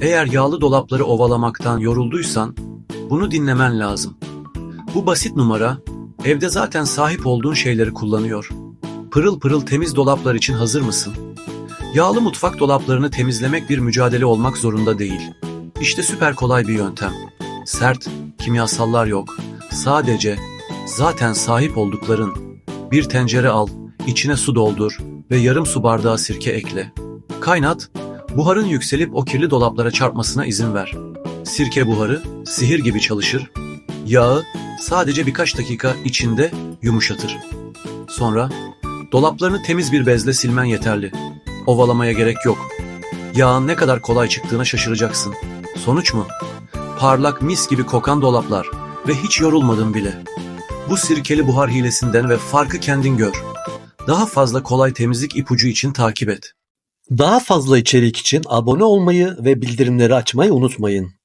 Eğer yağlı dolapları ovalamaktan yorulduysan bunu dinlemen lazım. Bu basit numara evde zaten sahip olduğun şeyleri kullanıyor. Pırıl pırıl temiz dolaplar için hazır mısın? Yağlı mutfak dolaplarını temizlemek bir mücadele olmak zorunda değil. İşte süper kolay bir yöntem. Sert, kimyasallar yok. Sadece zaten sahip oldukların. Bir tencere al, içine su doldur ve yarım su bardağı sirke ekle. Kaynat, buharın yükselip o kirli dolaplara çarpmasına izin ver. Sirke buharı sihir gibi çalışır. Yağı sadece birkaç dakika içinde yumuşatır. Sonra dolaplarını temiz bir bezle silmen yeterli. Ovalamaya gerek yok. Yağın ne kadar kolay çıktığına şaşıracaksın. Sonuç mu? Parlak mis gibi kokan dolaplar ve hiç yorulmadın bile. Bu sirkeli buhar hilesinden ve farkı kendin gör. Daha fazla kolay temizlik ipucu için takip et. Daha fazla içerik için abone olmayı ve bildirimleri açmayı unutmayın.